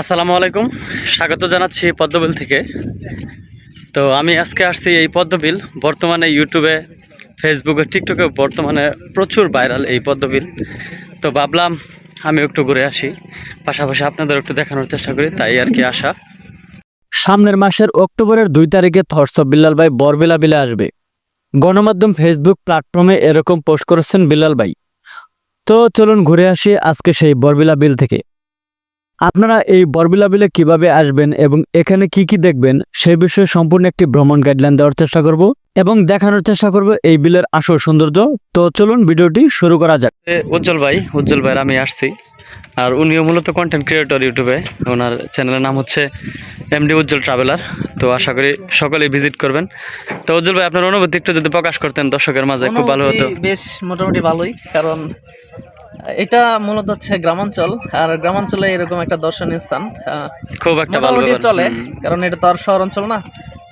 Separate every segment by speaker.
Speaker 1: আসসালামু আলাইকুম। স্বাগত জানাচ্ছি পদ্মবিল থেকে। তো আমি আজকে আসছি এই পদ্মবিল। বর্তমানে ইউটিউবে, ফেসবুকে, টিকটকে বর্তমানে প্রচুর ভাইরাল এই পদ্মবিল। তো ভাবলাম আমি একটু ঘুরে আসি। পাশাপাশি আপনাদের একটু দেখানোর চেষ্টা করি, তাই আর কি আসা সামনের মাসের অক্টোবরের দুই তারিখে থর্স বিল্লাল ভাই বরবিলা বিলে আসবে। গণমাধ্যম ফেসবুক প্ল্যাটফর্মে এরকম পোস্ট করেছেন বিল্লাল ভাই। তো চলুন ঘুরে আসি আজকে সেই বরবিলা বিল থেকে। আপনারা এই বরবিলা বিলে কীভাবে আসবেন এবং এখানে কি কি দেখবেন সেই বিষয়ে সম্পূর্ণ একটি ভ্রমণ গাইডলাইন দেওয়ার চেষ্টা করব এবং দেখানোর চেষ্টা করব এই বিলের আসল সৌন্দর্য। তো চলুন ভিডিওটি শুরু করা যাক। উজ্জ্বল ভাই উজ্জ্বল ভাইয়ের আমি আসছি। আর উনিও মূলত কন্টেন্ট ক্রিয়েটর ইউটিউবে। ওনার চ্যানেলের নাম হচ্ছে এমডি উজ্জ্বল ট্রাভেলার তো আশা করি সকলেই ভিজিট করবেন। তো উজ্জ্বল ভাই আপনার অনুভূতি একটু যদি প্রকাশ করতেন দর্শকের মাঝে খুব ভালো হতো।
Speaker 2: বেশ মোটামুটি ভালোই কারণ এটা মূলত হচ্ছে গ্রামাঞ্চল আর গ্রামাঞ্চলে এরকম একটা দর্শনীয় স্থান
Speaker 1: খুব একটা ভালো
Speaker 2: চলে কারণ এটা তো আর শহর অঞ্চল না।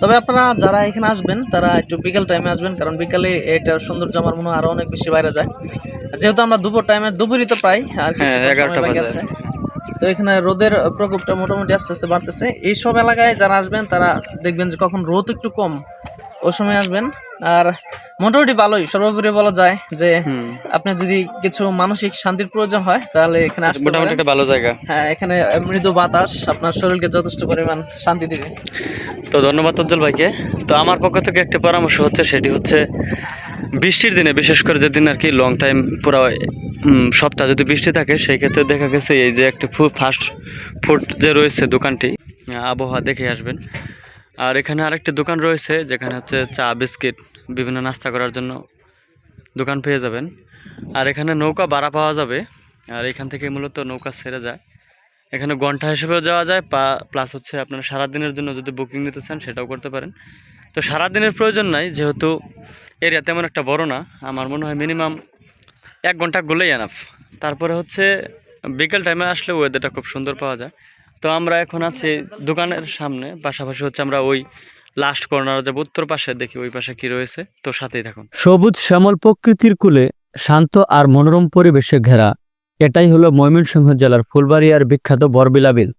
Speaker 2: তবে আপনারা যারা এখানে আসবেন তারা একটু বিকেল টাইমে আসবেন কারণ বিকালে এটা সৌন্দর্য আমার মনে হয় আরও অনেক বেশি বাইরে যায়। যেহেতু আমরা দুপুর টাইমে দুপুরই তো প্রায় আর
Speaker 1: হ্যাঁ, 11টা
Speaker 2: বাকি
Speaker 1: বাজে।
Speaker 2: আছে। তো এখানে রোদের প্রকোপটা মোটামুটি আস্তে আস্তে বাড়তেছে। এইসব এলাকায় যারা আসবেন তারা দেখবেন যে কখন রোদ একটু কম ওই সময় আসবেন। আর মোটামুটি ভালোই সর্বোপরি বলা যায় যে
Speaker 1: হুম।
Speaker 2: আপনার যদি কিছু মানসিক শান্তির প্রয়োজন হয় তাহলে এখানে আসতে
Speaker 1: মোটামুটি একটা ভালো জায়গা।
Speaker 2: হ্যাঁ এখানে মৃদু বাতাস আপনার শরীরকে যথেষ্ট পরিমাণ শান্তি দিবে।
Speaker 1: তো ধন্যবাদ উজ্জ্বল ভাইকে। তো আমার পক্ষ থেকে একটা পরামর্শ হচ্ছে সেটি হচ্ছে বৃষ্টির দিনে বিশেষ করে যেদিন আর কি লং টাইম পুরো সপ্তাহ যদি বৃষ্টি থাকে সেই ক্ষেত্রে দেখা গেছে এই যে একটা ফাস্ট ফুড যে রয়েছে দোকানটি আবহাওয়া দেখে আসবেন। আর এখানে আরেকটি দোকান রয়েছে, যেখানে হচ্ছে চা, বিস্কিট, বিভিন্ন নাস্তা করার জন্য দোকান পেয়ে যাবেন। আর এখানে নৌকা ভাড়া পাওয়া যাবে, আর এখান থেকে মূলত নৌকা ছেড়ে যায়। এখানে ঘণ্টা হিসেবেও যাওয়া যায়, পা প্লাস হচ্ছে আপনারা সারাদিনের জন্য যদি বুকিং নিতে চান, সেটাও করতে পারেন। তো সারাদিনের প্রয়োজন নাই, যেহেতু এরিয়া তেমন একটা বড় না, আমার মনে হয় মিনিমাম এক ঘণ্টা গলেই এনাফ তারপরে হচ্ছে বিকেল টাইমে আসলে ওয়েদারটা খুব সুন্দর পাওয়া যায়। তো আমরা এখন আছি দোকানের সামনে, পাশাপাশি হচ্ছে আমরা ওই লাস্ট কর্নার যে উত্তর পাশে দেখি ওই পাশে কি রয়েছে। তো সাথেই থাকুন। সবুজ শ্যামল প্রকৃতির কুলে শান্ত আর মনোরম পরিবেশে ঘেরা, এটাই হলো ময়মনসিংহ জেলার ফুলবাড়িয়ার বিখ্যাত বরবিলা বিল।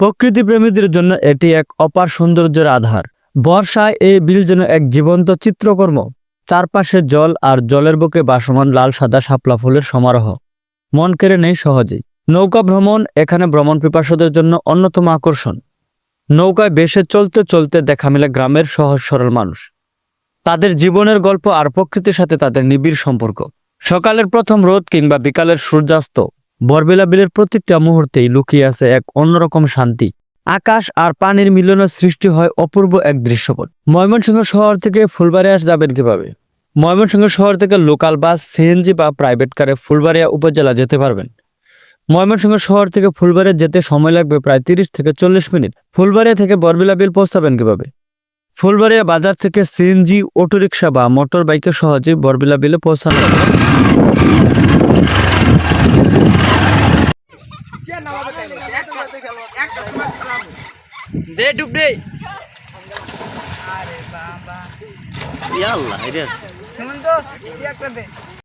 Speaker 1: প্রকৃতি প্রেমীদের জন্য এটি এক অপার সৌন্দর্যের আধার। বর্ষায় এই বিল যেন এক জীবন্ত চিত্রকর্ম। চারপাশে জল আর জলের বুকে বাসমান লাল সাদা শাপলা ফুলের সমারোহ। মন কেড়ে নেই সহজেই। নৌকা ভ্রমণ এখানে ভ্রমণ পিপাসুদের জন্য অন্যতম আকর্ষণ। নৌকায় বেশে চলতে চলতে দেখা মেলে গ্রামের সহজ সরল মানুষ। তাদের জীবনের গল্প আর প্রকৃতির সাথে তাদের নিবিড় সম্পর্ক। সকালের প্রথম রোদ কিংবা বিকালের সূর্যাস্ত বরবেলা বিলের প্রত্যেকটা মুহূর্তেই লুকিয়ে আছে এক অন্যরকম শান্তি। আকাশ আর পানির মিলনে সৃষ্টি হয় অপূর্ব এক দৃশ্যপট। ময়মনসিংহ শহর থেকে ফুলবাড়িয়া যাবেন কীভাবে? ময়মনসিংহ শহর থেকে লোকাল বাস, সিএনজি বা প্রাইভেট কারে ফুলবাড়িয়া উপজেলা যেতে পারবেন। ময়মনসিংহ শহর থেকে ফুলবাড়িয়া যেতে সময় লাগবে প্রায় তিরিশ থেকে চল্লিশ মিনিট। ফুলবাড়িয়া থেকে বরবিলা বিল পৌঁছাবেন কীভাবে? ফুলবাড়িয়া বাজার থেকে সিএনজি অটোরিকশা বা মোটর বাইকে সহজে বরবিলা বিলে পৌঁছানো
Speaker 2: দে ডুব দে।
Speaker 1: ইয়াল্লাহ, এটা আছে।